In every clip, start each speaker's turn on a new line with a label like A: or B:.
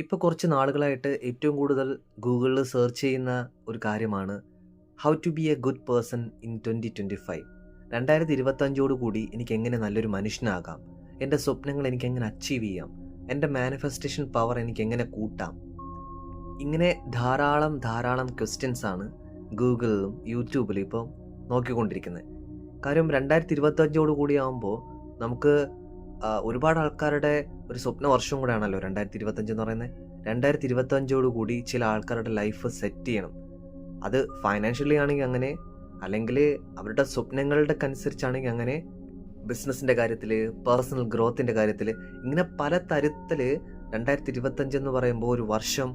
A: ഇപ്പോൾ കുറച്ച് നാളുകളായിട്ട് ഏറ്റവും കൂടുതൽ ഗൂഗിളിൽ സെർച്ച് ചെയ്യുന്ന ഒരു കാര്യമാണ് how to be a good person in twenty twenty five രണ്ടായിരത്തി ഇരുപത്തഞ്ചോട് കൂടി എനിക്ക് എങ്ങനെ നല്ലൊരു മനുഷ്യനാകാം? എന്റെ സ്വപ്നങ്ങൾ എനിക്ക് എങ്ങനെ അച്ചീവ് ചെയ്യാം? എന്റെ മാനിഫെസ്റ്റേഷൻ പവർ എനിക്ക് എങ്ങനെ കൂട്ടാം? ഇങ്ങനെ ധാരാളം ധാരാളം ക്വസ്റ്റ്യൻസ് ആണ് ഗൂഗിളിലും യൂട്യൂബിലും ഇപ്പോൾ നോക്കിക്കൊണ്ടിരിക്കുന്നത്. കാര്യം രണ്ടായിരത്തി ഇരുപത്തഞ്ചോട് കൂടി ആകുമ്പോൾ നമുക്ക് ഒരുപാട് ആൾക്കാരുടെ ഒരു സ്വപ്ന വർഷം കൂടെയാണല്ലോ രണ്ടായിരത്തി ഇരുപത്തഞ്ച് എന്ന് പറയുന്നത്. രണ്ടായിരത്തി ഇരുപത്തഞ്ചോട് കൂടി ചില ആൾക്കാരുടെ ലൈഫ് സെറ്റ് ചെയ്യണം. അത് ഫൈനാൻഷ്യലി ആണെങ്കിൽ അങ്ങനെ അല്ലെങ്കിൽ അവരുടെ സ്വപ്നങ്ങളുടെ അനുസരിച്ചാണെങ്കിൽ അങ്ങനെ ബിസിനസ്സിന്റെ കാര്യത്തിൽ പേഴ്സണൽ ഗ്രോത്തിന്റെ കാര്യത്തിൽ ഇങ്ങനെ പല തരത്തിൽ രണ്ടായിരത്തി ഇരുപത്തഞ്ച് എന്ന് പറയുമ്പോൾ ഒരു വർഷം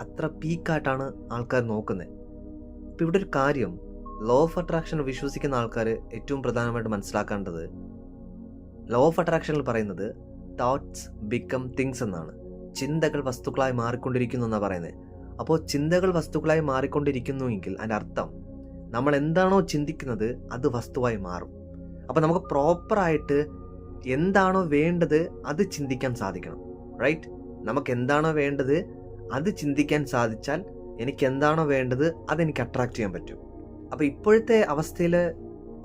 A: അത്ര പീക്കായിട്ടാണ് ആൾക്കാർ നോക്കുന്നത്. ഇപ്പം ഇവിടെ ഒരു കാര്യം ലോ ഓഫ് അട്രാക്ഷൻ വിശ്വസിക്കുന്ന ആൾക്കാർ ഏറ്റവും പ്രധാനമായിട്ട് മനസ്സിലാക്കേണ്ടത് ലോ ഓഫ് അട്രാക്ഷനിൽ പറയുന്നത് തോട്ട്സ് ബിക്കം തിങ്സ് എന്നാണ്. ചിന്തകൾ വസ്തുക്കളായി മാറിക്കൊണ്ടിരിക്കുന്നു എന്നാണ് പറയുന്നത് അപ്പോൾ ചിന്തകൾ വസ്തുക്കളായി മാറിക്കൊണ്ടിരിക്കുന്നുവെങ്കിൽ അതിന്റെ അർത്ഥം നമ്മൾ എന്താണോ ചിന്തിക്കുന്നത് അത് വസ്തുവായി മാറും. അപ്പോൾ നമുക്ക് പ്രോപ്പറായിട്ട് എന്താണോ വേണ്ടത് അത് ചിന്തിക്കാൻ സാധിക്കണം. റൈറ്റ് നമുക്ക് എന്താണോ വേണ്ടത് അത് ചിന്തിക്കാൻ സാധിച്ചാൽ എനിക്ക് എന്താണോ വേണ്ടത് അതെനിക്ക് അട്രാക്റ്റ് ചെയ്യാൻ പറ്റും. അപ്പോൾ ഇപ്പോഴത്തെ അവസ്ഥയിൽ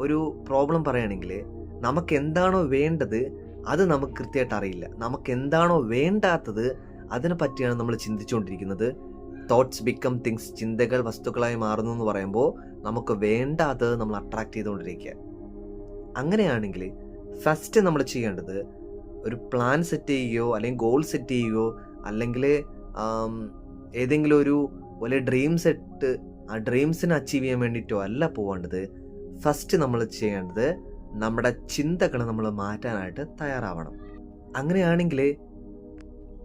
A: ഒരു പ്രോബ്ലം പറയുകയാണെങ്കിൽ നമുക്ക് എന്താണോ വേണ്ടത് അത് നമുക്ക് കൃത്യമായിട്ട് അറിയില്ല. നമുക്ക് എന്താണോ വേണ്ടാത്തത് അതിനെ പറ്റിയാണ് നമ്മൾ ചിന്തിച്ചുകൊണ്ടിരിക്കുന്നത്. തോട്ട്സ് ബിക്കം തിങ്സ് ചിന്തകൾ വസ്തുക്കളായി മാറുന്നു എന്ന് പറയുമ്പോൾ നമുക്ക് വേണ്ടാത്തത് നമ്മൾ അട്രാക്ട് ചെയ്തുകൊണ്ടിരിക്കുക. അങ്ങനെയാണെങ്കിൽ ഫസ്റ്റ് നമ്മൾ ചെയ്യേണ്ടത് ഒരു പ്ലാൻ സെറ്റ് ചെയ്യുകയോ അല്ലെങ്കിൽ ഗോൾ സെറ്റ് ചെയ്യുകയോ അല്ലെങ്കിൽ ഏതെങ്കിലും ഒരു വലിയ ഡ്രീം സെറ്റ് ആ ഡ്രീംസിനെ അച്ചീവ് ചെയ്യാൻ വേണ്ടിയിട്ടോ അല്ല പോകേണ്ടത്. ഫസ്റ്റ് നമ്മൾ ചെയ്യേണ്ടത് നമ്മുടെ ചിന്തകൾ നമ്മൾ മാറ്റാനായിട്ട് തയ്യാറാവണം. അങ്ങനെയാണെങ്കിൽ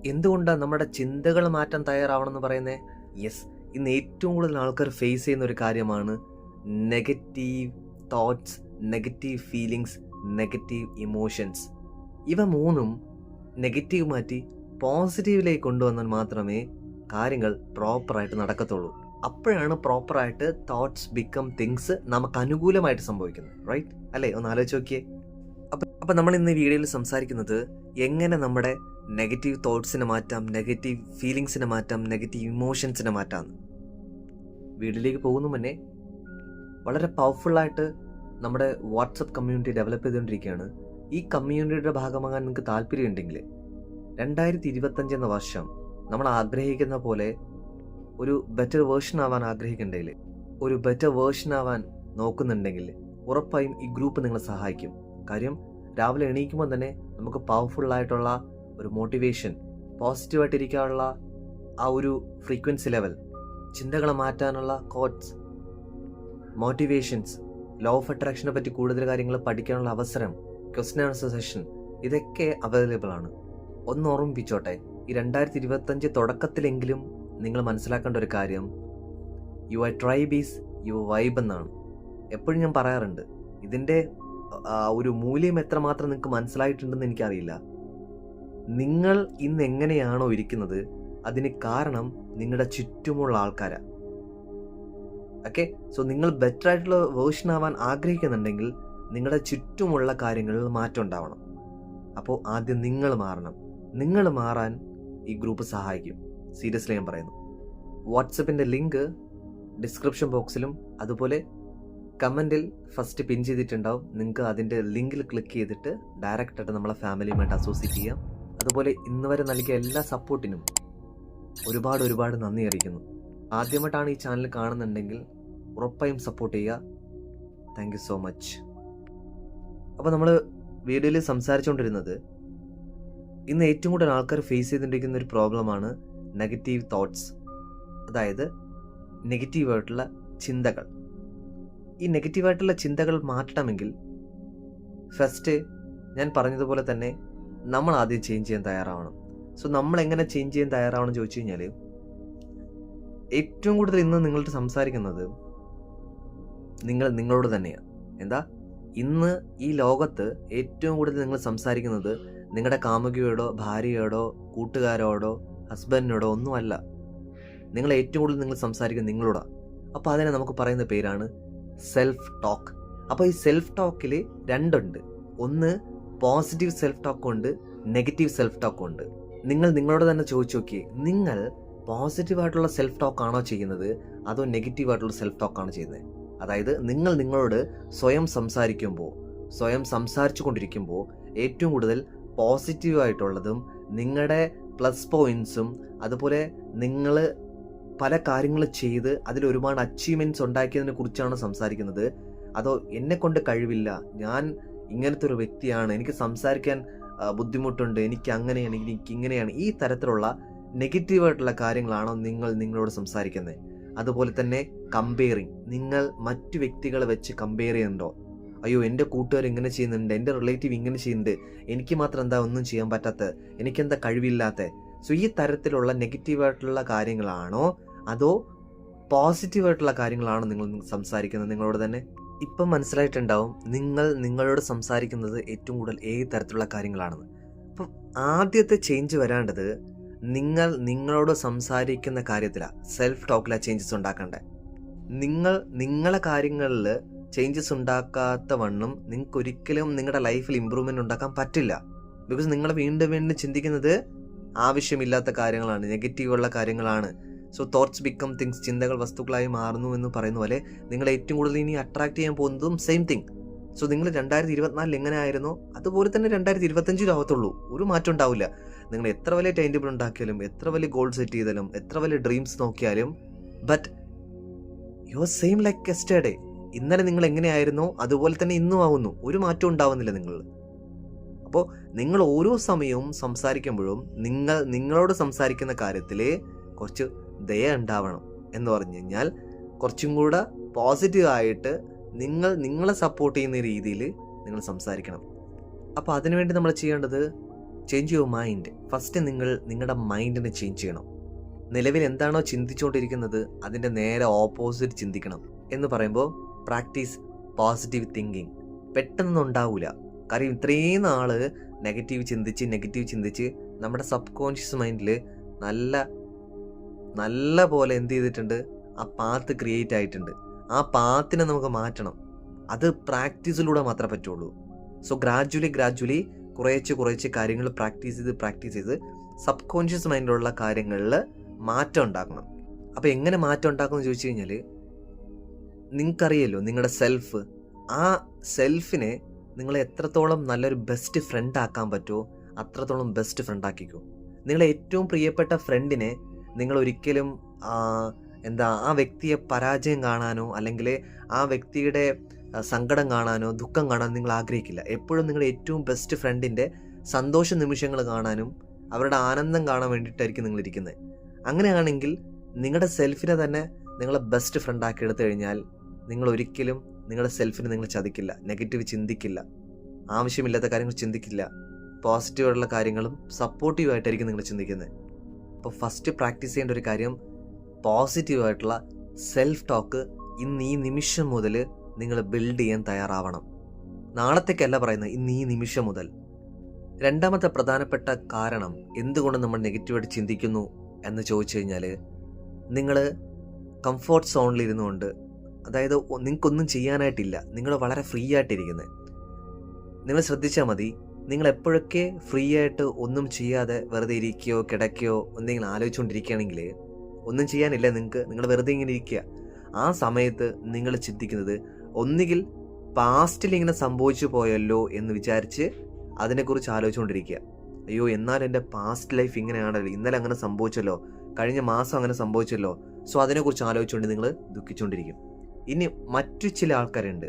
A: എന്തുകൊണ്ടാണ് നമ്മുടെ ചിന്തകൾ മാറ്റാൻ തയ്യാറാവണം എന്ന് പറയുന്നത് യെസ് ഇന്ന് ഏറ്റവും കൂടുതൽ ആൾക്കാർ ഫേസ് ചെയ്യുന്ന ഒരു കാര്യമാണ് negative thoughts negative feelings negative emotions ഇവ മൂന്നും നെഗറ്റീവ് മാറ്റി പോസിറ്റീവിലേക്ക് കൊണ്ടുവന്നാൽ മാത്രമേ കാര്യങ്ങൾ പ്രോപ്പറായിട്ട് നടക്കത്തുള്ളൂ. അപ്പോഴാണ് പ്രോപ്പറായിട്ട് തോട്ട്സ് ബിക്കം തിങ്സ് നമുക്ക് അനുകൂലമായിട്ട് സംഭവിക്കുന്നത് റൈറ്റ് അല്ലേ? ഒന്ന് ആലോചിച്ച് നോക്കിയേ. അപ്പം അപ്പം നമ്മൾ ഇന്ന് വീഡിയോയിൽ സംസാരിക്കുന്നത് എങ്ങനെ നമ്മുടെ നെഗറ്റീവ് തോട്ട്സിനെ മാറ്റാം നെഗറ്റീവ് ഫീലിങ്സിനെ മാറ്റാം നെഗറ്റീവ് ഇമോഷൻസിനെ മാറ്റാം. വീഡിയോയിലേക്ക് പോകുന്ന മുന്നേ വളരെ പവർഫുള്ളായിട്ട് നമ്മുടെ വാട്സപ്പ് കമ്മ്യൂണിറ്റി ഡെവലപ്പ് ചെയ്തുകൊണ്ടിരിക്കുകയാണ്. ഈ കമ്മ്യൂണിറ്റിയുടെ ഭാഗമാകാൻ നിങ്ങൾക്ക് താല്പര്യമുണ്ടെങ്കിൽ രണ്ടായിരത്തി ഇരുപത്തഞ്ച് എന്ന വർഷം നമ്മൾ ആഗ്രഹിക്കുന്ന പോലെ ഒരു ബെറ്റർ വേർഷൻ ആവാൻ ആഗ്രഹിക്കുന്നുണ്ടെങ്കിൽ ഒരു ബെറ്റർ വേർഷൻ ആവാൻ നോക്കുന്നുണ്ടെങ്കിൽ ഉറപ്പായും ഈ ഗ്രൂപ്പ് നിങ്ങളെ സഹായിക്കും. കാര്യം രാവിലെ എണീക്കുമ്പോൾ തന്നെ നമുക്ക് പവർഫുൾ ആയിട്ടുള്ള ഒരു മോട്ടിവേഷൻ പോസിറ്റീവായിട്ടിരിക്കാനുള്ള ആ ഒരു ഫ്രീക്വൻസി ലെവൽ ചിന്തകളെ മാറ്റാനുള്ള കോട്ട്സ് മോട്ടിവേഷൻസ് ലോ ഓഫ് അട്രാക്ഷനെ പറ്റി കൂടുതൽ കാര്യങ്ങൾ പഠിക്കാനുള്ള അവസരം ക്വസ്റ്റൻ ആൻസർ സെഷൻ ഇതൊക്കെ അവൈലബിൾ ആണ്. ഒന്ന് ഓർമ്മിപ്പിച്ചോട്ടെ ഈ രണ്ടായിരത്തി ഇരുപത്തഞ്ച് തുടക്കത്തിലെങ്കിലും നിങ്ങൾ മനസ്സിലാക്കേണ്ട ഒരു കാര്യം your tribe is your vibe എന്നാണ്. എപ്പോഴും ഞാൻ പറയാറുണ്ട് ഇതിന്റെ ഒരു മൂല്യം എത്രമാത്രം നിങ്ങൾക്ക് മനസ്സിലായിട്ടുണ്ടെന്ന് എനിക്കറിയില്ല. നിങ്ങൾ ഇന്ന് എങ്ങനെയാണോ ഇരിക്കുന്നത് അതിന് കാരണം നിങ്ങളുടെ ചുറ്റുമുള്ള ആൾക്കാരാണ് ഓക്കെ സോ നിങ്ങൾ ബെറ്റർ ആയിട്ടുള്ള വേർഷൻ ആവാൻ ആഗ്രഹിക്കുന്നുണ്ടെങ്കിൽ നിങ്ങളുടെ ചുറ്റുമുള്ള കാര്യങ്ങളിൽ മാറ്റം ഉണ്ടാവണം. അപ്പോൾ ആദ്യം നിങ്ങൾ മാറണം. നിങ്ങൾ മാറാൻ ഈ ഗ്രൂപ്പ് സഹായിക്കും. സീരിയസ്ലി ഞാൻ പറയുന്നു. വാട്സപ്പിന്റെ ലിങ്ക് ഡിസ്ക്രിപ്ഷൻ ബോക്സിലും അതുപോലെ കമന്റിൽ ഫസ്റ്റ് പിൻ ചെയ്തിട്ടുണ്ടാവും. നിങ്ങൾക്ക് അതിന്റെ ലിങ്കിൽ ക്ലിക്ക് ചെയ്തിട്ട് ഡയറക്റ്റ് ആയിട്ട് നമ്മളെ ഫാമിലിയുമായിട്ട് അസോസിയേറ്റ് ചെയ്യാം. അതുപോലെ ഇന്ന് വരെ നൽകിയ എല്ലാ സപ്പോർട്ടിനും ഒരുപാട് ഒരുപാട് നന്ദി അറിയിക്കുന്നു. ആദ്യമായിട്ടാണ് ഈ ചാനൽ കാണുന്നുണ്ടെങ്കിൽ ഉറപ്പായും സപ്പോർട്ട് ചെയ്യുക. താങ്ക് സോ മച്ച് അപ്പോൾ നമ്മൾ വീഡിയോയിൽ സംസാരിച്ചുകൊണ്ടിരുന്നത് ഇന്ന് ഏറ്റവും കൂടുതൽ ആൾക്കാർ ഫേസ് ചെയ്തുകൊണ്ടിരിക്കുന്ന ഒരു പ്രോബ്ലമാണ് നെഗറ്റീവ് തോട്ട്സ് അതായത് നെഗറ്റീവായിട്ടുള്ള ചിന്തകൾ. ഈ നെഗറ്റീവായിട്ടുള്ള ചിന്തകൾ മാറ്റണമെങ്കിൽ ഫസ്റ്റ് ഞാൻ പറഞ്ഞതുപോലെ തന്നെ നമ്മൾ ആദ്യം ചേഞ്ച് ചെയ്യാൻ തയ്യാറാവണം. സോ നമ്മൾ എങ്ങനെ ചേഞ്ച് ചെയ്യാൻ തയ്യാറാവണം ചോദിച്ചു കഴിഞ്ഞാൽ ഏറ്റവും കൂടുതൽ ഇന്ന് നിങ്ങളോട് സംസാരിക്കുന്നത് നിങ്ങൾ നിങ്ങളോട് തന്നെയാണ് എന്താ? ഇന്ന് ഈ ലോകത്ത് ഏറ്റവും കൂടുതൽ നിങ്ങൾ സംസാരിക്കുന്നത് നിങ്ങളുടെ കാമുകിയോടോ ഭാര്യയോടോ കൂട്ടുകാരോടോ ഹസ്ബൻഡിനോടോ ഒന്നുമല്ല. നിങ്ങൾ ഏറ്റവും കൂടുതൽ നിങ്ങൾ സംസാരിക്കുന്നത് നിങ്ങളോടാണ് അപ്പോൾ അതിനെ നമുക്ക് പറയുന്ന പേരാണ് സെൽഫ് ടോക്ക് അപ്പോൾ ഈ സെൽഫ് ടോക്കിൽ രണ്ടുണ്ട്. ഒന്ന് പോസിറ്റീവ് സെൽഫ് ടോക്ക് ഉണ്ട് നെഗറ്റീവ് സെൽഫ് ടോക്ക് ഉണ്ട്. നിങ്ങൾ നിങ്ങളോട് തന്നെ ചോദിച്ചു നോക്കി നിങ്ങൾ പോസിറ്റീവായിട്ടുള്ള സെൽഫ് ടോക്ക് ആണോ ചെയ്യുന്നത്? അതോ നെഗറ്റീവ് ആയിട്ടുള്ള സെൽഫ് ടോക്ക് ആണോ ചെയ്യുന്നത്? അതായത് നിങ്ങൾ നിങ്ങളോട് സ്വയം സംസാരിക്കുമ്പോൾ സ്വയം സംസാരിച്ചു കൊണ്ടിരിക്കുമ്പോൾ ഏറ്റവും കൂടുതൽ പോസിറ്റീവായിട്ടുള്ളതും നിങ്ങളുടെ പ്ലസ് പോയിൻസും അതുപോലെ നിങ്ങൾ പല കാര്യങ്ങൾ ചെയ്ത് അതിൽ ഒരുപാട് അച്ചീവ്മെന്റ്സ് ഉണ്ടാക്കിയതിനെ കുറിച്ചാണ് സംസാരിക്കുന്നത്. അതോ എന്നെ കൊണ്ട് കഴിവില്ല. ഞാൻ ഇങ്ങനത്തെ ഒരു വ്യക്തിയാണ്. എനിക്ക് സംസാരിക്കാൻ ബുദ്ധിമുട്ടുണ്ട്. എനിക്ക് അങ്ങനെയാണ്. എനിക്ക് ഇങ്ങനെയാണ്. ഈ തരത്തിലുള്ള നെഗറ്റീവായിട്ടുള്ള കാര്യങ്ങളാണോ നിങ്ങൾ നിങ്ങളോട് സംസാരിക്കുന്നത്? അതുപോലെ തന്നെ കമ്പയറിങ് നിങ്ങൾ മറ്റു വ്യക്തികളെ വെച്ച് കമ്പയർ ചെയ്യുന്നുണ്ടോ? അയ്യോ എന്റെ കൂട്ടുകാർ ഇങ്ങനെ ചെയ്യുന്നുണ്ട്. എന്റെ റിലേറ്റീവ് ഇങ്ങനെ ചെയ്യുന്നുണ്ട്. എനിക്ക് മാത്രം എന്താ ഒന്നും ചെയ്യാൻ പറ്റാത്തത്? എനിക്കെന്താ കഴിവില്ലാത്ത സോ ഈ തരത്തിലുള്ള നെഗറ്റീവായിട്ടുള്ള കാര്യങ്ങളാണോ? അതോ പോസിറ്റീവായിട്ടുള്ള കാര്യങ്ങളാണോ നിങ്ങൾ സംസാരിക്കുന്നത്? നിങ്ങളോട് തന്നെ ഇപ്പം മനസ്സിലായിട്ടുണ്ടാവും നിങ്ങൾ നിങ്ങളോട് സംസാരിക്കുന്നത് ഏറ്റവും കൂടുതൽ ഏത് തരത്തിലുള്ള കാര്യങ്ങളാണെന്ന്. അപ്പം ആദ്യത്തെ ചേഞ്ച് വരേണ്ടത് നിങ്ങൾ നിങ്ങളോട് സംസാരിക്കുന്ന കാര്യത്തിലാണ് സെൽഫ് ടോക്കിലാണ് ചേഞ്ചസ് ഉണ്ടാക്കേണ്ടത് നിങ്ങൾ നിങ്ങളെ കാര്യങ്ങളിൽ ചേഞ്ചസ് ഉണ്ടാക്കാത്ത വണ്ണം നിങ്ങൾക്ക് ഒരിക്കലും നിങ്ങളുടെ ലൈഫിൽ ഇമ്പ്രൂവ്മെന്റ് ഉണ്ടാക്കാൻ പറ്റില്ല. ബിക്കോസ് നിങ്ങൾ വീണ്ടും വീണ്ടും ചിന്തിക്കുന്നത് ആവശ്യമില്ലാത്ത കാര്യങ്ങളാണ് നെഗറ്റീവുള്ള കാര്യങ്ങളാണ്. സോ തോട്ട്സ് ബിക്കം തിങ്സ് ചിന്തകൾ വസ്തുക്കളായി മാറുന്നു എന്ന് പറയുന്ന പോലെ നിങ്ങൾ ഏറ്റവും കൂടുതൽ ഇനി അട്രാക്ട് ചെയ്യാൻ പോകുന്നതും സെയിം തിങ് സോ നിങ്ങൾ രണ്ടായിരത്തി ഇരുപത്തിനാലിൽ എങ്ങനെ ആയിരുന്നോ അതുപോലെ തന്നെ രണ്ടായിരത്തി ഇരുപത്തഞ്ചിലും ആവത്തുള്ളൂ. ഒരു മാറ്റം ഉണ്ടാവില്ല. നിങ്ങൾ എത്ര വലിയ ടൈം ടേബിൾ ഉണ്ടാക്കിയാലും എത്ര വലിയ ഗോൾ സെറ്റ് ചെയ്താലും എത്ര വലിയ ഡ്രീംസ് നോക്കിയാലും but you are same like yesterday ഇന്നലെ നിങ്ങൾ എങ്ങനെയായിരുന്നോ അതുപോലെ തന്നെ ഇന്നും ആവുന്നു. ഒരു മാറ്റം ഉണ്ടാവുന്നില്ല നിങ്ങൾ അപ്പോൾ നിങ്ങൾ ഓരോ സമയവും സംസാരിക്കുമ്പോഴും നിങ്ങൾ നിങ്ങളോട് സംസാരിക്കുന്ന കാര്യത്തിൽ കുറച്ച് ദയ ഉണ്ടാവണം എന്ന് പറഞ്ഞു കഴിഞ്ഞാൽ കുറച്ചും കൂടെ പോസിറ്റീവായിട്ട് നിങ്ങൾ നിങ്ങളെ സപ്പോർട്ട് ചെയ്യുന്ന രീതിയിൽ നിങ്ങൾ സംസാരിക്കണം. അപ്പോൾ അതിനുവേണ്ടി നമ്മൾ ചെയ്യേണ്ടത് ചേഞ്ച് യുവർ മൈൻഡ് ഫസ്റ്റ് നിങ്ങൾ നിങ്ങളുടെ മൈൻഡിനെ ചേഞ്ച് ചെയ്യണം. നിലവിൽ എന്താണോ ചിന്തിച്ചുകൊണ്ടിരിക്കുന്നത് അതിന്റെ നേരെ ഓപ്പോസിറ്റ് ചിന്തിക്കണം എന്ന് പറയുമ്പോൾ പ്രാക്ടീസ് പോസിറ്റീവ് തിങ്കിങ് പെട്ടെന്നൊന്നും ഉണ്ടാവില്ല കാര്യം ഇത്രയും നാൾ നെഗറ്റീവ് ചിന്തിച്ച് നെഗറ്റീവ് ചിന്തിച്ച് നമ്മുടെ സബ് കോൺഷ്യസ് മൈൻഡിൽ നല്ല നല്ല പോലെ എന്ത് ചെയ്തിട്ടുണ്ട്? ആ പാത്ത് ക്രിയേറ്റ് ആയിട്ടുണ്ട്. ആ പാത്തിനെ നമുക്ക് മാറ്റണം. അത് പ്രാക്ടീസിലൂടെ മാത്രമേ പറ്റുള്ളൂ. സോ ഗ്രാജുവലി ഗ്രാജുവലി കുറേച്ച് കുറേച്ച് കാര്യങ്ങൾ പ്രാക്ടീസ് ചെയ്ത് പ്രാക്ടീസ് ചെയ്ത് സബ് കോൺഷ്യസ് മൈൻഡിലുള്ള കാര്യങ്ങളിൽ മാറ്റം ഉണ്ടാക്കണം. അപ്പോൾ എങ്ങനെ മാറ്റം ഉണ്ടാക്കും എന്ന് ചോദിച്ചു കഴിഞ്ഞാൽ നിങ്ങൾക്കറിയല്ലോ നിങ്ങളുടെ സെൽഫ് ആ സെൽഫിനെ നിങ്ങൾ എത്രത്തോളം നല്ലൊരു ബെസ്റ്റ് ഫ്രണ്ട് ആക്കാൻ പറ്റുമോ അത്രത്തോളം ബെസ്റ്റ് ഫ്രണ്ട് ആക്കിക്കോ. നിങ്ങളെ ഏറ്റവും പ്രിയപ്പെട്ട ഫ്രണ്ടിനെ നിങ്ങൾ ഒരിക്കലും എന്താ ആ വ്യക്തിയെ പരാജയം കാണാനോ അല്ലെങ്കിൽ ആ വ്യക്തിയുടെ സങ്കടം കാണാനോ ദുഃഖം കാണാനോ നിങ്ങൾ ആഗ്രഹിക്കില്ല. എപ്പോഴും നിങ്ങളുടെ ഏറ്റവും ബെസ്റ്റ് ഫ്രണ്ടിന്റെ സന്തോഷ നിമിഷങ്ങൾ കാണാനും അവരുടെ ആനന്ദം കാണാൻ വേണ്ടിയിട്ടായിരിക്കും നിങ്ങൾ ഇരിക്കുന്നത്. അങ്ങനെയാണെങ്കിൽ നിങ്ങളുടെ സെൽഫിനെ തന്നെ നിങ്ങളെ ബെസ്റ്റ് ഫ്രണ്ട് ആക്കി എടുത്തു കഴിഞ്ഞാൽ നിങ്ങൾ ഒരിക്കലും നിങ്ങളുടെ സെൽഫിനെ നിങ്ങൾ ചതിക്കില്ല നെഗറ്റീവ് ചിന്തിക്കില്ല ആവശ്യമില്ലാത്ത കാര്യങ്ങൾ ചിന്തിക്കില്ല പോസിറ്റീവായിട്ടുള്ള കാര്യങ്ങളും സപ്പോർട്ടീവായിട്ടായിരിക്കും നിങ്ങൾ ചിന്തിക്കുന്നത്. അപ്പോൾ ഫസ്റ്റ് പ്രാക്ടീസ് ചെയ്യേണ്ട ഒരു കാര്യം പോസിറ്റീവായിട്ടുള്ള സെൽഫ് ടോക്ക് ഇന്ന് ഈ നിമിഷം മുതൽ നിങ്ങൾ ബിൽഡ് ചെയ്യാൻ തയ്യാറാവണം. നാളത്തേക്കല്ല പറയുന്നത് ഇന്ന് ഈ നിമിഷം മുതൽ. രണ്ടാമത്തെ പ്രധാനപ്പെട്ട കാരണം എന്തുകൊണ്ട് നമ്മൾ നെഗറ്റീവായിട്ട് ചിന്തിക്കുന്നു എന്ന് ചോദിച്ചു കഴിഞ്ഞാൽ നിങ്ങൾ കംഫോർട്ട് സോണിൽ ഇരുന്നുകൊണ്ട് അതായത് നിങ്ങൾക്കൊന്നും ചെയ്യാനായിട്ടില്ല. നിങ്ങൾ വളരെ ഫ്രീ ആയിട്ടിരിക്കുന്നത് നിങ്ങൾ ശ്രദ്ധിച്ചാൽ മതി. നിങ്ങൾ എപ്പോഴൊക്കെ ഫ്രീ ആയിട്ട് ഒന്നും ചെയ്യാതെ വെറുതെ ഇരിക്കുകയോ കിടക്കുകയോ എന്തെങ്കിലും ആലോചിച്ചുകൊണ്ടിരിക്കുകയാണെങ്കിൽ ഒന്നും ചെയ്യാനില്ല നിങ്ങൾക്ക്. നിങ്ങൾ വെറുതെ ഇങ്ങനെ ഇരിക്കുക. ആ സമയത്ത് നിങ്ങൾ ചിന്തിക്കുന്നത് ഒന്നുകിൽ പാസ്റ്റിൽ ഇങ്ങനെ സംഭവിച്ചു പോയല്ലോ എന്ന് വിചാരിച്ച് അതിനെക്കുറിച്ച് ആലോചിച്ചുകൊണ്ടിരിക്കുക. അയ്യോ എന്നാൽ എന്റെ പാസ്റ്റ് ലൈഫ് ഇങ്ങനെയാണല്ലോ. ഇന്നലെ അങ്ങനെ സംഭവിച്ചല്ലോ. കഴിഞ്ഞ മാസം അങ്ങനെ സംഭവിച്ചല്ലോ. സോ അതിനെക്കുറിച്ച് ആലോചിച്ചുകൊണ്ട് നിങ്ങൾ ദുഃഖിച്ചുകൊണ്ടിരിക്കും. ഇനി മറ്റു ചില ആൾക്കാരുണ്ട്.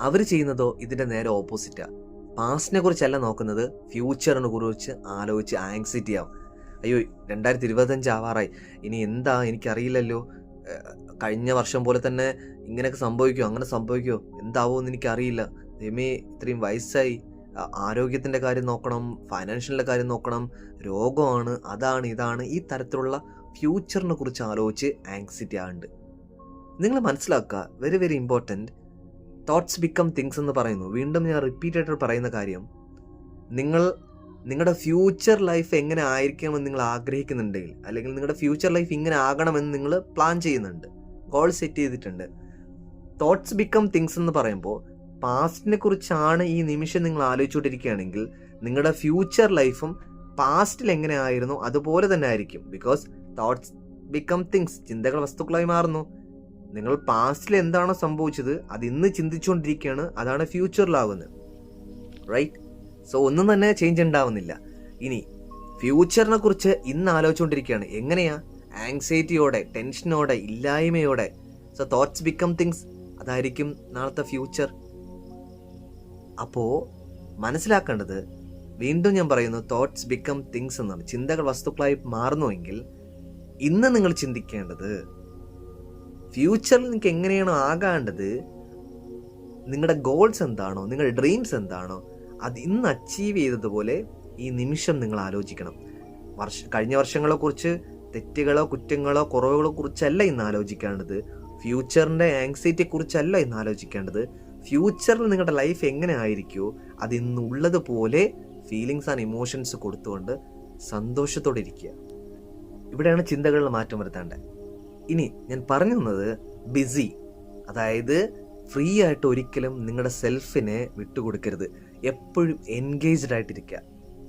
A: അവർ ചെയ്യുന്നതോ ഇതിന്റെ നേരെ ഓപ്പോസിറ്റാണ് പാസ്റ്റിനെ കുറിച്ചല്ല നോക്കുന്നത് ഫ്യൂച്ചറിനെ കുറിച്ച് ആലോചിച്ച് ആങ്സൈറ്റി ആവും. അയ്യോ രണ്ടായിരത്തി ഇരുപത്തഞ്ച് ആവാറായി. ഇനി എന്താ? എനിക്കറിയില്ലല്ലോ. കഴിഞ്ഞ വർഷം പോലെ തന്നെ ഇങ്ങനെയൊക്കെ സംഭവിക്കുമോ അങ്ങനെ സംഭവിക്കുമോ എന്താവോ എന്ന് എനിക്കറിയില്ല. ദൈവമേ ഇത്രയും വയസ്സായി. ആരോഗ്യത്തിന്റെ കാര്യം നോക്കണം ഫൈനാൻഷ്യലിന്റെ കാര്യം നോക്കണം. രോഗമാണ് അതാണ് ഇതാണ് ഈ തരത്തിലുള്ള ഫ്യൂച്ചറിനെ കുറിച്ച് ആലോചിച്ച് ആങ്സൈറ്റി ആകുന്നുണ്ട് നിങ്ങൾ മനസ്സിലാക്കുക very very important thoughts become things എന്ന് പറയുന്നു. വീണ്ടും ഞാൻ റിപ്പീറ്റായിട്ട് പറയുന്ന കാര്യം നിങ്ങൾ നിങ്ങളുടെ ഫ്യൂച്ചർ ലൈഫ് എങ്ങനെ ആയിരിക്കണമെന്ന് നിങ്ങൾ ആഗ്രഹിക്കുന്നുണ്ടെങ്കിൽ അല്ലെങ്കിൽ നിങ്ങളുടെ ഫ്യൂച്ചർ ലൈഫ് ഇങ്ങനെ ആകണമെന്ന് നിങ്ങൾ പ്ലാൻ ചെയ്യുന്നുണ്ട് ഗോൾ സെറ്റ് ചെയ്തിട്ടുണ്ട്. തോട്ട്സ് ബിക്കം തിങ്സ് എന്ന് പറയുമ്പോൾ പാസ്റ്റിനെ കുറിച്ചാണ് ഈ നിമിഷം നിങ്ങൾ ആലോചിച്ചുകൊണ്ടിരിക്കുകയാണെങ്കിൽ നിങ്ങളുടെ ഫ്യൂച്ചർ ലൈഫും പാസ്റ്റിൽ എങ്ങനെയായിരുന്നു അതുപോലെ തന്നെ ആയിരിക്കും. ബിക്കോസ് തോട്ട്സ് ബിക്കം തിങ്സ് ചിന്തകൾ വസ്തുക്കളായി മാറുന്നു. നിങ്ങൾ പാസ്റ്റിൽ എന്താണോ സംഭവിച്ചത് അത് ഇന്ന് ചിന്തിച്ചുകൊണ്ടിരിക്കുകയാണ് അതാണ് ഫ്യൂച്ചറിലാവുന്നത് റൈറ്റ് സോ ഒന്നും തന്നെ ചേഞ്ച് ഉണ്ടാവുന്നില്ല. ഇനി ഫ്യൂച്ചറിനെ കുറിച്ച് ഇന്ന് ആലോചിച്ചുകൊണ്ടിരിക്കുകയാണ്. എങ്ങനെയാ? ആങ്സൈറ്റിയോടെ ടെൻഷനോടെ ഇല്ലായ്മയോടെ. സോ തോട്ട്സ് ബിക്കം തിങ്സ് അതായിരിക്കും നാളത്തെ ഫ്യൂച്ചർ അപ്പോൾ മനസ്സിലാക്കേണ്ടത് വീണ്ടും ഞാൻ പറയുന്നു തോട്ട്സ് ബിക്കം തിങ്സ് എന്നാണ്. ചിന്തകൾ വസ്തുക്കളായി മാറുന്നുവെങ്കിൽ ഇന്ന് നിങ്ങൾ ചിന്തിക്കേണ്ടത് ഫ്യൂച്ചറിൽ നിങ്ങൾക്ക് എങ്ങനെയാണോ ആകാണ്ടത് നിങ്ങളുടെ ഗോൾസ് എന്താണോ നിങ്ങളുടെ ഡ്രീംസ് എന്താണോ അത് ഇന്ന് അച്ചീവ് ചെയ്തതുപോലെ ഈ നിമിഷം നിങ്ങൾ ആലോചിക്കണം. വർഷ കഴിഞ്ഞ വർഷങ്ങളെ കുറിച്ച് തെറ്റുകളോ കുറ്റങ്ങളോ കുറവുകളോ കുറിച്ചല്ല ഇന്ന് ആലോചിക്കേണ്ടത്. ഫ്യൂച്ചറിന്റെ ആങ്സൈറ്റിയെ കുറിച്ചല്ല ഇന്ന് ആലോചിക്കേണ്ടത്. ഫ്യൂച്ചറിൽ നിങ്ങളുടെ ലൈഫ് എങ്ങനെ ആയിരിക്കുമോ അത് ഇന്നുള്ളതുപോലെ ഫീലിങ്സ് ആൻഡ് ഇമോഷൻസ് കൊടുത്തുകൊണ്ട് സന്തോഷത്തോടെ ഇരിക്കുക. ഇവിടെയാണ് ചിന്തകളിൽ മാറ്റം വരുത്തേണ്ടത്. ഇനി ഞാൻ പറഞ്ഞു തന്നത് ബിസി അതായത് ഫ്രീ ആയിട്ട് ഒരിക്കലും നിങ്ങളുടെ സെൽഫിനെ വിട്ടുകൊടുക്കരുത്. എപ്പോഴും എൻഗേജ്ഡ് ആയിട്ടിരിക്കുക.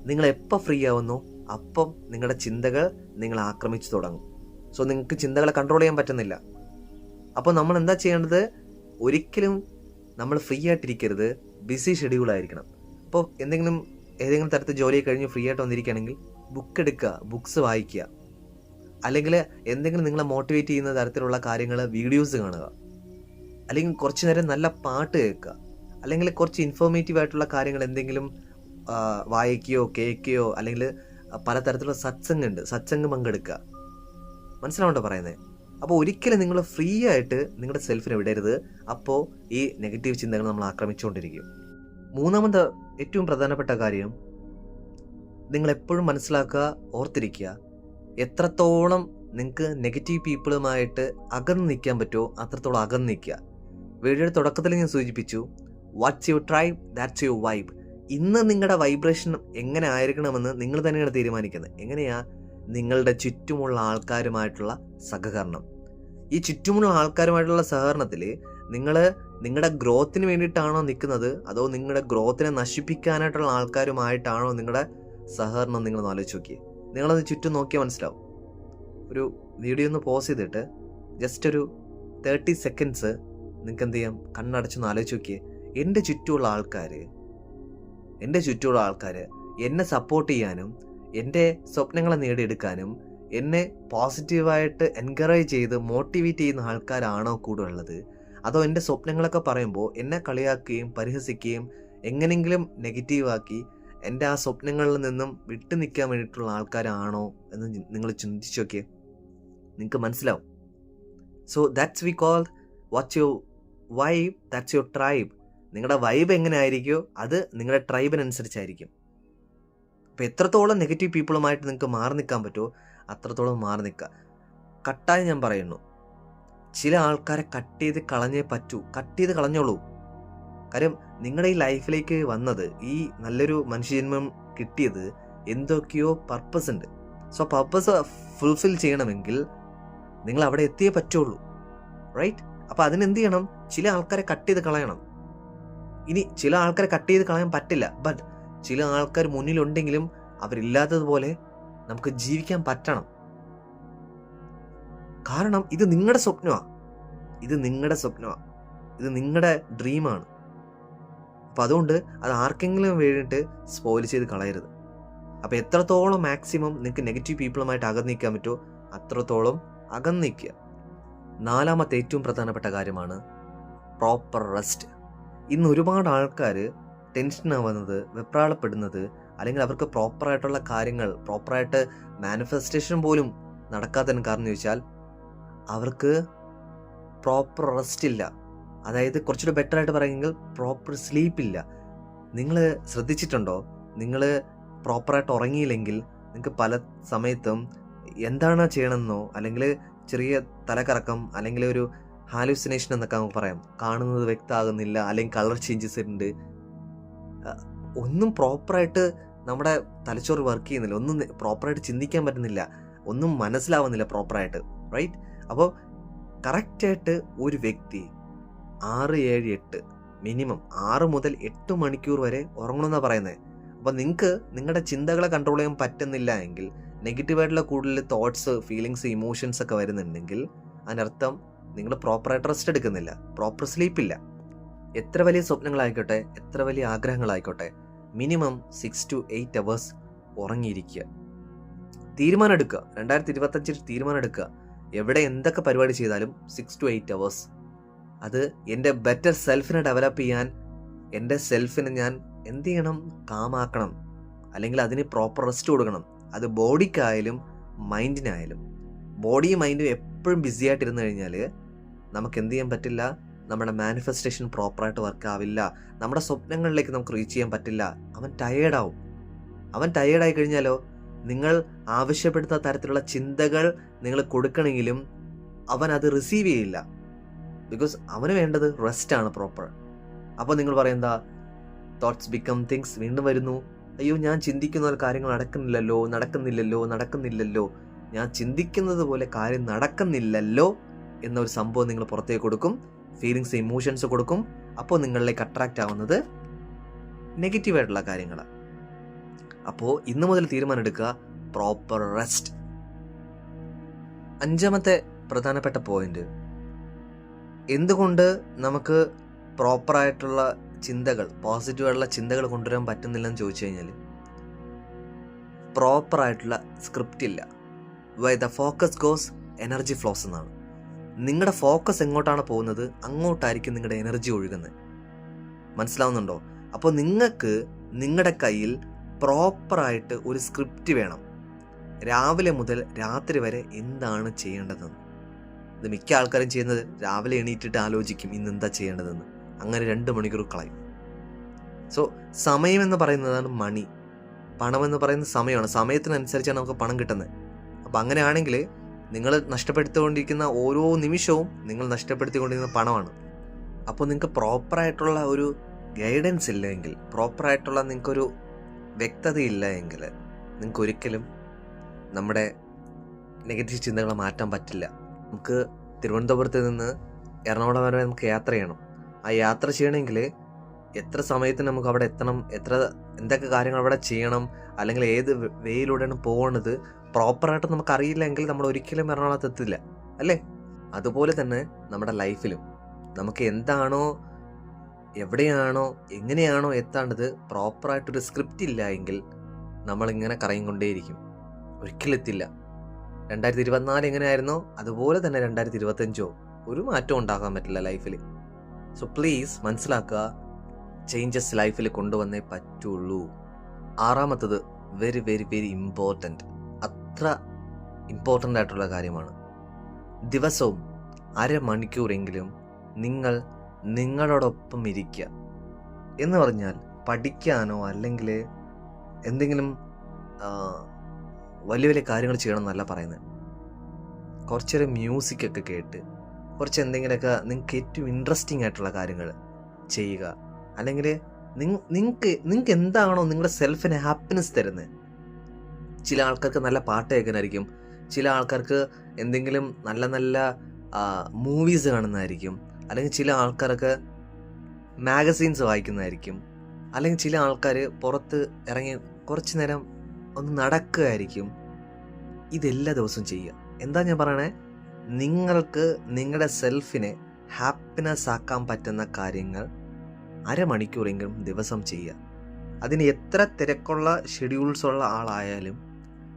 A: നിങ്ങൾ എപ്പോൾ ഫ്രീ ആവുന്നു അപ്പം നിങ്ങളുടെ ചിന്തകൾ നിങ്ങൾ ആക്രമിച്ചു തുടങ്ങും. സോ നിങ്ങൾക്ക് ചിന്തകളെ കൺട്രോൾ ചെയ്യാൻ പറ്റുന്നില്ല. അപ്പോൾ നമ്മൾ എന്താ ചെയ്യേണ്ടത്? ഒരിക്കലും നമ്മൾ ഫ്രീ ആയിട്ടിരിക്കരുത്. ബിസി ഷെഡ്യൂൾ ആയിരിക്കണം. അപ്പോൾ എന്തെങ്കിലും ഏതെങ്കിലും തരത്തിൽ ജോലി കഴിഞ്ഞ് ഫ്രീ ആയിട്ട് വന്നിരിക്കുകയാണെങ്കിൽ ബുക്ക് എടുക്കുക ബുക്ക്സ് വായിക്കുക. അല്ലെങ്കിൽ എന്തെങ്കിലും നിങ്ങളെ മോട്ടിവേറ്റ് ചെയ്യുന്ന തരത്തിലുള്ള കാര്യങ്ങൾ വീഡിയോസ് കാണുക. അല്ലെങ്കിൽ കുറച്ച് നേരം നല്ല പാട്ട് കേൾക്കുക. അല്ലെങ്കിൽ കുറച്ച് ഇൻഫോർമേറ്റീവ് ആയിട്ടുള്ള കാര്യങ്ങൾ എന്തെങ്കിലും വായിക്കുകയോ കേൾക്കുകയോ അല്ലെങ്കിൽ പലതരത്തിലുള്ള സത്സംഗ് ഉണ്ട്. സത്സംഗ് പങ്കെടുക്കുക. മനസ്സിലാവണ്ടോ പറയുന്നത് അപ്പോൾ ഒരിക്കലും നിങ്ങൾ ഫ്രീ ആയിട്ട് നിങ്ങളുടെ സെൽഫിനെ വിടരുത്. അപ്പോൾ ഈ നെഗറ്റീവ് ചിന്തകൾ നമ്മൾ ആക്രമിച്ചുകൊണ്ടിരിക്കും. മൂന്നാമത്തെ ഏറ്റവും പ്രധാനപ്പെട്ട കാര്യം നിങ്ങൾ എപ്പോഴും മനസ്സിലാക്കുക ഓർത്തിരിക്കുക എത്രത്തോളം നിങ്ങൾക്ക് നെഗറ്റീവ് പീപ്പിളുമായിട്ട് അകന്ന് നിൽക്കാൻ പറ്റുമോ അത്രത്തോളം അകന്ന് നിൽക്കുക വീഡിയോയുടെ തുടക്കത്തിൽ ഞാൻ സൂചിപ്പിച്ചു what's your tribe that's your vibe ഇന്ന് നിങ്ങളുടെ വൈബ്രേഷൻ എങ്ങനെ ആയിരിക്കണമെന്ന് നിങ്ങൾ തന്നെയാണ് തീരുമാനിക്കുന്നത്. എങ്ങനെയാ നിങ്ങളുടെ ചുറ്റുമുള്ള ആൾക്കാരുമായിട്ടുള്ള സഹകരണം? ഈ ചുറ്റുമുള്ള ആൾക്കാരുമായിട്ടുള്ള സഹകരണത്തിൽ നിങ്ങൾ നിങ്ങളുടെ ഗ്രോത്തിന് വേണ്ടിയിട്ടാണോ നിൽക്കുന്നത് അതോ നിങ്ങളുടെ ഗ്രോത്തിനെ നശിപ്പിക്കാനായിട്ടുള്ള ആൾക്കാരുമായിട്ടാണോ നിങ്ങളുടെ സഹകരണം? നിങ്ങൾ ആലോചിച്ച് നോക്കിയേ. നിങ്ങളത് ചുറ്റും നോക്കിയാൽ മനസ്സിലാവും. ഒരു വീഡിയോ ഒന്ന് പോസ് ചെയ്തിട്ട് ജസ്റ്റ് ഒരു തേർട്ടി സെക്കൻഡ്സ് നിങ്ങൾക്ക് എന്ത് ചെയ്യാം കണ്ണടച്ചൊന്ന് ആലോചിച്ച് നോക്കിയേ. എന്റെ ചുറ്റുമുള്ള ആൾക്കാർ എന്റെ ചുറ്റുമുള്ള ആൾക്കാർ എന്നെ സപ്പോർട്ട് ചെയ്യാനും എന്റെ സ്വപ്നങ്ങളെ നേടിയെടുക്കാനും എന്നെ പോസിറ്റീവായിട്ട് എൻകറേജ് ചെയ്ത് മോട്ടിവേറ്റ് ചെയ്യുന്ന ആൾക്കാരാണോ കൂടെ ഉള്ളത് അതോ എന്റെ സ്വപ്നങ്ങളൊക്കെ പറയുമ്പോൾ എന്നെ കളിയാക്കുകയും പരിഹസിക്കുകയും എങ്ങനെങ്കിലും നെഗറ്റീവാക്കി എന്റെ ആ സ്വപ്നങ്ങളിൽ നിന്നും വിട്ടു നിൽക്കാൻ വേണ്ടിയിട്ടുള്ള ആൾക്കാരാണോ എന്ന് നിങ്ങൾ ചിന്തിച്ചു നോക്കിയേ. നിങ്ങൾക്ക് മനസ്സിലാവും. So that's we call what's your vibe that's your tribe നിങ്ങളുടെ വൈബ് എങ്ങനെ ആയിരിക്കുമോ അത് നിങ്ങളുടെ ട്രൈബിനനുസരിച്ചായിരിക്കും അപ്പോൾ എത്രത്തോളം നെഗറ്റീവ് പീപ്പിളുമായിട്ട് നിങ്ങൾക്ക് മാറി നിൽക്കാൻ പറ്റുമോ അത്രത്തോളം മാറി നിൽക്കുക. കട്ടായി ഞാൻ പറയുന്നു. ചില ആൾക്കാരെ കട്ട് ചെയ്ത് കളഞ്ഞേ പറ്റൂ. കട്ട് ചെയ്ത് കളഞ്ഞോളൂ. കാര്യം നിങ്ങളുടെ ഈ ലൈഫിലേക്ക് വന്നത് ഈ നല്ലൊരു മനുഷ്യജന്മം കിട്ടിയത് എന്തൊക്കെയോ പർപ്പസ് ഉണ്ട്. സോ പർപ്പസ് ഫുൾഫിൽ ചെയ്യണമെങ്കിൽ നിങ്ങൾ അവിടെ എത്തിയേ പറ്റുള്ളൂ. റൈറ്റ് അപ്പോൾ അതിനെന്ത് ചെയ്യണം? ചില ആൾക്കാരെ കട്ട് ചെയ്ത് കളയണം. ഇനി ചില ആൾക്കാരെ കട്ട് ചെയ്ത് കളയാൻ പറ്റില്ല. ബട്ട് ചില ആൾക്കാർ മുന്നിലുണ്ടെങ്കിലും അവരില്ലാത്തതുപോലെ നമുക്ക് ജീവിക്കാൻ പറ്റണം. കാരണം ഇത് നിങ്ങളുടെ സ്വപ്നമാണ് ഇത് നിങ്ങളുടെ സ്വപ്നമാണ് ഇത് നിങ്ങളുടെ ഡ്രീമാണ് അപ്പം അതുകൊണ്ട് അത് ആർക്കെങ്കിലും വേണ്ടിയിട്ട് സ്പോയിൽ ചെയ്ത് കളയരുത്. അപ്പോൾ എത്രത്തോളം മാക്സിമം നിങ്ങൾക്ക് നെഗറ്റീവ് പീപ്പിളുമായിട്ട് അകന്ന് നിൽക്കാൻ പറ്റുമോ അത്രത്തോളം അകന്ന് നിൽക്കുക നാലാമത്തെ ഏറ്റവും പ്രധാനപ്പെട്ട കാര്യമാണ് പ്രോപ്പർ റെസ്റ്റ് ഇന്ന് ഒരുപാട് ആൾക്കാർ ടെൻഷൻ ആവുന്നത് വെപ്രാളപ്പെടുന്നത് അല്ലെങ്കിൽ അവർക്ക് പ്രോപ്പറായിട്ടുള്ള കാര്യങ്ങൾ പ്രോപ്പറായിട്ട് മാനിഫെസ്റ്റേഷൻ പോലും നടക്കാത്തതിന് കാരണം ചോദിച്ചാൽ അവർക്ക് പ്രോപ്പർ റെസ്റ്റ് ഇല്ല. അതായത് കുറച്ചുകൂടെ ബെറ്റർ ആയിട്ട് പറയുമെങ്കിൽ പ്രോപ്പർ സ്ലീപ്പ് ഇല്ല. നിങ്ങൾ ശ്രദ്ധിച്ചിട്ടുണ്ടോ? നിങ്ങൾ പ്രോപ്പറായിട്ട് ഉറങ്ങിയില്ലെങ്കിൽ നിങ്ങൾക്ക് പല സമയത്തും എന്താണ് ചെയ്യണമെന്നോ അല്ലെങ്കിൽ ചെറിയ തലകറക്കം അല്ലെങ്കിൽ ഒരു ഹാലൂസിനേഷൻ എന്നൊക്കെ നമുക്ക് പറയാം. കാണുന്നത് വ്യക്തമാകുന്നില്ല അല്ലെങ്കിൽ കളർ ചേഞ്ചസ് ഉണ്ട്. ഒന്നും പ്രോപ്പറായിട്ട് നമ്മുടെ തലച്ചോറ് വർക്ക് ചെയ്യുന്നില്ല. ഒന്നും പ്രോപ്പറായിട്ട് ചിന്തിക്കാൻ പറ്റുന്നില്ല. ഒന്നും മനസ്സിലാവുന്നില്ല പ്രോപ്പറായിട്ട് റൈറ്റ് അപ്പോൾ കറക്റ്റായിട്ട് ഒരു വ്യക്തി ആറ് ഏഴ് എട്ട്. മിനിമം ആറ് മുതൽ എട്ട് മണിക്കൂർ വരെ ഉറങ്ങണമെന്നാണ് പറയുന്നത് അപ്പോൾ നിങ്ങൾക്ക് നിങ്ങളുടെ ചിന്തകളെ കൺട്രോൾ ചെയ്യാൻ പറ്റുന്നില്ല എങ്കിൽ നെഗറ്റീവായിട്ടുള്ള കൂടുതൽ തോട്ട്സ് ഫീലിങ്സ് ഇമോഷൻസ് ഒക്കെ വരുന്നുണ്ടെങ്കിൽ അതിനർത്ഥം നിങ്ങൾ പ്രോപ്പറായിട്ട് റെസ്റ്റ് എടുക്കുന്നില്ല. പ്രോപ്പർ സ്ലീപ്പ് ഇല്ല. എത്ര വലിയ സ്വപ്നങ്ങളായിക്കോട്ടെ എത്ര വലിയ ആഗ്രഹങ്ങളായിക്കോട്ടെ minimum six to eight hours ഉറങ്ങിയിരിക്കുക. തീരുമാനം എടുക്കുക. രണ്ടായിരത്തി ഇരുപത്തഞ്ചിൽ തീരുമാനം എടുക്കുക. എവിടെ എന്തൊക്കെ പരിപാടി ചെയ്താലും സിക്സ് ടു എയ്റ്റ് അവേഴ്സ് അത് എന്റെ ബെറ്റർ സെൽഫിനെ ഡെവലപ്പ് ചെയ്യാൻ എന്റെ സെൽഫിനെ ഞാൻ എന്ത് ചെയ്യണം? കാമാക്കണം. അല്ലെങ്കിൽ അതിന് പ്രോപ്പർ റെസ്റ്റ് കൊടുക്കണം. അത് ബോഡിക്കായാലും മൈൻഡിനായാലും ബോഡിയും മൈൻഡും എപ്പോഴും ബിസി ആയിട്ടിരുന്നു കഴിഞ്ഞാൽ നമുക്ക് എന്ത് ചെയ്യാൻ പറ്റില്ല? നമ്മുടെ മാനിഫെസ്റ്റേഷൻ പ്രോപ്പറായിട്ട് വർക്ക് ആവില്ല. നമ്മുടെ സ്വപ്നങ്ങളിലേക്ക് നമുക്ക് റീച്ച് ചെയ്യാൻ പറ്റില്ല. അവൻ ടയേർഡാവും അവൻ ടയേർഡായി കഴിഞ്ഞാലോ? നിങ്ങൾ ആവശ്യപ്പെടുന്ന തരത്തിലുള്ള ചിന്തകൾ നിങ്ങൾ കൊടുക്കണമെങ്കിലും അവൻ അത് റിസീവ് ചെയ്യില്ല. ബിക്കോസ് അവന് വേണ്ടത് റെസ്റ്റ് ആണ് പ്രോപ്പർ അപ്പോൾ നിങ്ങൾ പറയുന്ന തോട്ട്സ് ബിക്കം തിങ്സ് വീണ്ടും വരുന്നു. അയ്യോ ഞാൻ ചിന്തിക്കുന്ന കാര്യങ്ങൾ നടക്കുന്നില്ലല്ലോ നടക്കുന്നില്ലല്ലോ നടക്കുന്നില്ലല്ലോ. ഞാൻ ചിന്തിക്കുന്നത് പോലെ കാര്യം നടക്കുന്നില്ലല്ലോ എന്നൊരു സംഭവം നിങ്ങൾ പുറത്തേക്ക് കൊടുക്കും. ഫീലിങ്സ് ഇമോഷൻസ് കൊടുക്കും. അപ്പോൾ നിങ്ങളിലേക്ക് അട്രാക്റ്റ് ആവുന്നത് നെഗറ്റീവായിട്ടുള്ള കാര്യങ്ങളാണ് അപ്പോൾ ഇന്ന് മുതൽ തീരുമാനമെടുക്കുക പ്രോപ്പർ റെസ്റ്റ് അഞ്ചാമത്തെ പ്രധാനപ്പെട്ട പോയിന്റ് എന്തുകൊണ്ട് നമുക്ക് പ്രോപ്പറായിട്ടുള്ള ചിന്തകൾ പോസിറ്റീവായിട്ടുള്ള ചിന്തകൾ കൊണ്ടുവരാൻ പറ്റുന്നില്ലെന്ന് ചോദിച്ചു കഴിഞ്ഞാൽ പ്രോപ്പറായിട്ടുള്ള സ്ക്രിപ്റ്റ് ഇല്ല. Why the focus goes energy flows എന്നാണ്. നിങ്ങളുടെ ഫോക്കസ് എങ്ങോട്ടാണ് പോകുന്നത്? അങ്ങോട്ടായിരിക്കും നിങ്ങളുടെ എനർജി ഒഴുകുന്നത്. മനസ്സിലാവുന്നുണ്ടോ? അപ്പോൾ നിങ്ങൾക്ക് നിങ്ങളുടെ കയ്യിൽ പ്രോപ്പറായിട്ട് ഒരു സ്ക്രിപ്റ്റ് വേണം. രാവിലെ മുതൽ രാത്രി വരെ എന്താണ് ചെയ്യേണ്ടതെന്ന്. ഇത് മിക്ക ആൾക്കാരും ചെയ്യുന്നത് രാവിലെ എണീറ്റിട്ട് ആലോചിക്കും ഇന്ന് എന്താ ചെയ്യേണ്ടതെന്ന്. അങ്ങനെ രണ്ട് മണിക്കൂർ കളയും. സോ സമയം എന്ന് പറയുന്നതാണ് മണി. പണം എന്ന് പറയുന്ന സമയമാണ്. സമയത്തിനനുസരിച്ചാണ് നമുക്ക് പണം കിട്ടുന്നത്. അപ്പം അങ്ങനെയാണെങ്കിൽ നിങ്ങൾ നഷ്ടപ്പെടുത്തിക്കൊണ്ടിരിക്കുന്ന ഓരോ നിമിഷവും നിങ്ങൾ നഷ്ടപ്പെടുത്തിക്കൊണ്ടിരിക്കുന്ന പണമാണ്. അപ്പോൾ നിങ്ങൾക്ക് പ്രോപ്പറായിട്ടുള്ള ഒരു ഗൈഡൻസ് ഇല്ലെങ്കിൽ പ്രോപ്പറായിട്ടുള്ള നിങ്ങൾക്കൊരു വ്യക്തത ഇല്ല എങ്കിൽ നിങ്ങൾക്ക് ഒരിക്കലും നമ്മുടെ നെഗറ്റീവ് ചിന്തകളെ മാറ്റാൻ പറ്റില്ല. നമുക്ക് തിരുവനന്തപുരത്ത് നിന്ന് എറണാകുളം വരെ നമുക്ക് യാത്ര ചെയ്യണം. ആ യാത്ര ചെയ്യണമെങ്കിൽ എത്ര സമയത്തിന് നമുക്ക് അവിടെ എത്തണം എത്ര എന്തൊക്കെ കാര്യങ്ങൾ അവിടെ ചെയ്യണം അല്ലെങ്കിൽ ഏത് വേയിലൂടെയാണ് പോകുന്നത് പ്രോപ്പറായിട്ട് നമുക്ക് അറിയില്ലെങ്കിൽ നമ്മൾ ഒരിക്കലും എറണാകുളത്ത് എത്തില്ല അല്ലേ? അതുപോലെ തന്നെ നമ്മുടെ ലൈഫിലും നമുക്ക് എന്താണോ എവിടെയാണോ എങ്ങനെയാണോ എത്തേണ്ടത് പ്രോപ്പറായിട്ടൊരു സ്ക്രിപ്റ്റ് ഇല്ല എങ്കിൽ നമ്മളിങ്ങനെ കറങ്ങിക്കൊണ്ടേയിരിക്കും ഒരിക്കലും എത്തില്ല. രണ്ടായിരത്തി ഇരുപത്തിനാല് എങ്ങനെയായിരുന്നോ? അതുപോലെ തന്നെ രണ്ടായിരത്തി ഇരുപത്തഞ്ചോ ഒരു മാറ്റവും ഉണ്ടാക്കാൻ പറ്റില്ല ലൈഫിൽ സോ പ്ലീസ് മനസ്സിലാക്കുക ചേഞ്ചസ് ലൈഫിൽ കൊണ്ടുവന്നേ പറ്റുള്ളൂ. ആറാമത്തത് വെരി വെരി വെരി ഇമ്പോർട്ടന്റ് അത്ര ഇമ്പോർട്ടന്റ് ആയിട്ടുള്ള കാര്യമാണ്. ദിവസവും അരമണിക്കൂറെങ്കിലും നിങ്ങൾ നിങ്ങളോടൊപ്പം ഇരിക്കുക. എന്ന് പറഞ്ഞാൽ പഠിക്കാനോ അല്ലെങ്കിൽ എന്തെങ്കിലും വലിയ വലിയ കാര്യങ്ങൾ ചെയ്യണം എന്നല്ല പറയുന്നത്. കുറച്ചൊരു മ്യൂസിക് ഒക്കെ കേട്ട് കുറച്ച് എന്തെങ്കിലുമൊക്കെ നിങ്ങൾക്ക് ഏറ്റവും ഇൻട്രസ്റ്റിംഗ് ആയിട്ടുള്ള കാര്യങ്ങൾ ചെയ്യുക. അല്ലെങ്കിൽ നിങ്ങൾക്ക് നിങ്ങൾക്ക് എന്താണോ നിങ്ങളുടെ സെൽഫിന് ഹാപ്പിനെസ് തരുന്നത്. ചില ആൾക്കാർക്ക് നല്ല പാട്ട് കേൾക്കാനായിരിക്കും. ചില ആൾക്കാർക്ക് എന്തെങ്കിലും നല്ല നല്ല മൂവീസ് കാണുന്നതായിരിക്കും. അല്ലെങ്കിൽ ചില ആൾക്കാർക്ക് മാഗസീൻസ് വായിക്കുന്നതായിരിക്കും. അല്ലെങ്കിൽ ചില ആൾക്കാർ പുറത്ത് ഇറങ്ങി കുറച്ച് നേരം ഒന്ന് നടക്കുകയായിരിക്കും ഇതെല്ലാ ദിവസവും ചെയ്യുക. എന്താ ഞാൻ പറയണേ? നിങ്ങൾക്ക് നിങ്ങളുടെ സെൽഫിനെ ഹാപ്പിനെസ് ആക്കാൻ പറ്റുന്ന കാര്യങ്ങൾ അരമണിക്കൂറെങ്കിലും ദിവസം ചെയ്യുക. അതിന് എത്ര തിരക്കുള്ള ഷെഡ്യൂൾസ് ഉള്ള ആളായാലും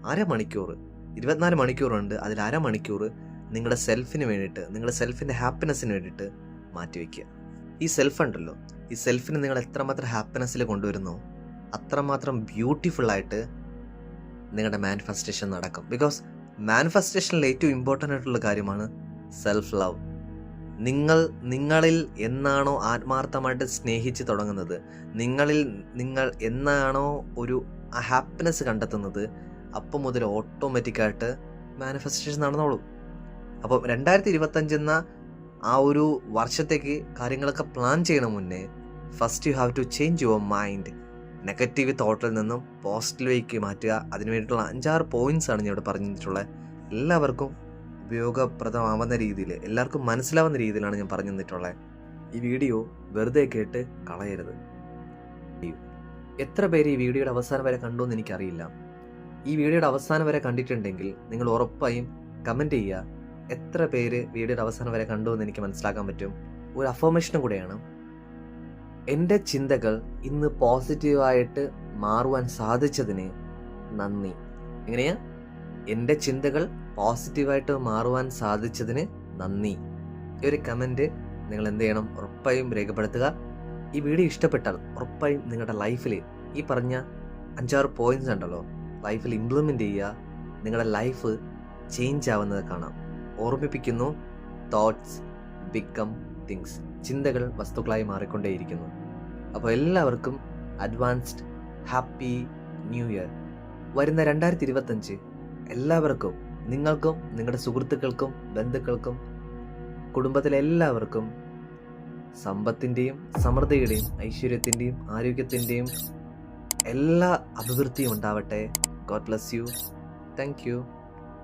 A: അരമണിക്കൂർ ഇരുപത്തിനാല് മണിക്കൂറുണ്ട്. അതിൽ അരമണിക്കൂർ നിങ്ങളുടെ സെൽഫിന് വേണ്ടിയിട്ട് നിങ്ങളുടെ സെൽഫിന്റെ ഹാപ്പിനെസ്സിന് വേണ്ടിയിട്ട് മാറ്റിവെക്കുക ഈ സെൽഫ് ഉണ്ടല്ലോ. ഈ സെൽഫിനെ നിങ്ങൾ എത്രമാത്രം ഹാപ്പിനെസ്സിൽ കൊണ്ടുവരുന്നോ? അത്രമാത്രം ബ്യൂട്ടിഫുള്ളായിട്ട് നിങ്ങളുടെ മാനിഫെസ്റ്റേഷൻ നടക്കും. ബിക്കോസ് മാനിഫെസ്റ്റേഷനിൽ ഏറ്റവും ഇമ്പോർട്ടന്റ് ആയിട്ടുള്ള കാര്യമാണ് സെൽഫ് ലവ് നിങ്ങൾ നിങ്ങളിൽ എന്നാണോ ആത്മാർത്ഥമായിട്ട് സ്നേഹിച്ച് തുടങ്ങുന്നത് നിങ്ങളിൽ നിങ്ങൾ എന്നാണോ ഒരു ഹാപ്പിനെസ് കണ്ടെത്തുന്നത് അപ്പം മുതൽ ഓട്ടോമാറ്റിക്കായിട്ട് മാനിഫെസ്റ്റേഷൻ നടന്നോളും. അപ്പം രണ്ടായിരത്തി ഇരുപത്തഞ്ച് എന്ന ആ ഒരു വർഷത്തേക്ക് കാര്യങ്ങളൊക്കെ പ്ലാൻ ചെയ്യണ മുന്നേ first you have to change your mind negative തോട്ടിൽ നിന്നും പോസിറ്റീവിലേക്ക് മാറ്റുക. അതിന് വേണ്ടിയിട്ടുള്ള അഞ്ചാറ് പോയിന്റ്സ് ആണ് ഞാൻ ഇവിടെ പറഞ്ഞിട്ടുള്ളത്. എല്ലാവർക്കും ഉപയോഗപ്രദമാവുന്ന രീതിയിൽ എല്ലാവർക്കും മനസ്സിലാവുന്ന രീതിയിലാണ് ഞാൻ പറഞ്ഞു തന്നിട്ടുള്ളത്. ഈ വീഡിയോ വെറുതെ കേട്ട് കളയരുത്. എത്ര പേര് ഈ വീഡിയോയുടെ അവസാനം വരെ കണ്ടു എന്ന് എനിക്കറിയില്ല. ഈ വീഡിയോയുടെ അവസാനം വരെ കണ്ടിട്ടുണ്ടെങ്കിൽ നിങ്ങൾ ഉറപ്പായും കമന്റ് ചെയ്യുക. എത്ര പേര് വീഡിയോയുടെ അവസാനം വരെ കണ്ടു എന്ന് എനിക്ക് മനസ്സിലാക്കാൻ പറ്റും. ഒരു അഫർമേഷനും കൂടെയാണ്. എന്റെ ചിന്തകൾ ഇന്ന് പോസിറ്റീവായിട്ട് മാറുവാൻ സാധിച്ചതിന് നന്ദി. എങ്ങനെയാ? എന്റെ ചിന്തകൾ പോസിറ്റീവായിട്ട് മാറുവാൻ സാധിച്ചതിന് നന്ദി. ഈ ഒരു കമന്റ് നിങ്ങൾ എന്ത് ചെയ്യണം? ഉറപ്പായും രേഖപ്പെടുത്തുക. ഈ വീഡിയോ ഇഷ്ടപ്പെട്ടാൽ ഉറപ്പായും നിങ്ങളുടെ ലൈഫിൽ ഈ പറഞ്ഞ അഞ്ചാറ് പോയിന്റ്സ് ഉണ്ടല്ലോ ലൈഫിൽ ഇംപ്ലിമെന്റ് ചെയ്യുക. നിങ്ങളുടെ ലൈഫ് ചേഞ്ച് ആവുന്നത് കാണാം. ഓർമ്മിപ്പിക്കുന്നു തോട്ട്സ് ബിക്കം തിങ്സ് ചിന്തകൾ വസ്തുക്കളായി മാറിക്കൊണ്ടേയിരിക്കുന്നു. അപ്പോൾ എല്ലാവർക്കും അഡ്വാൻസ്ഡ് ഹാപ്പി ന്യൂ ഇയർ വരുന്ന രണ്ടായിരത്തി ഇരുപത്തഞ്ച് എല്ലാവർക്കും നിങ്ങൾക്കും നിങ്ങളുടെ സുഹൃത്തുക്കൾക്കും ബന്ധുക്കൾക്കും കുടുംബത്തിലെ എല്ലാവർക്കും സമ്പത്തിന്റെയും സമൃദ്ധിയുടെയും ഐശ്വര്യത്തിന്റെയും ആരോഗ്യത്തിന്റെയും എല്ലാ അഭിവൃദ്ധിയും ഉണ്ടാവട്ടെ. God bless you thank you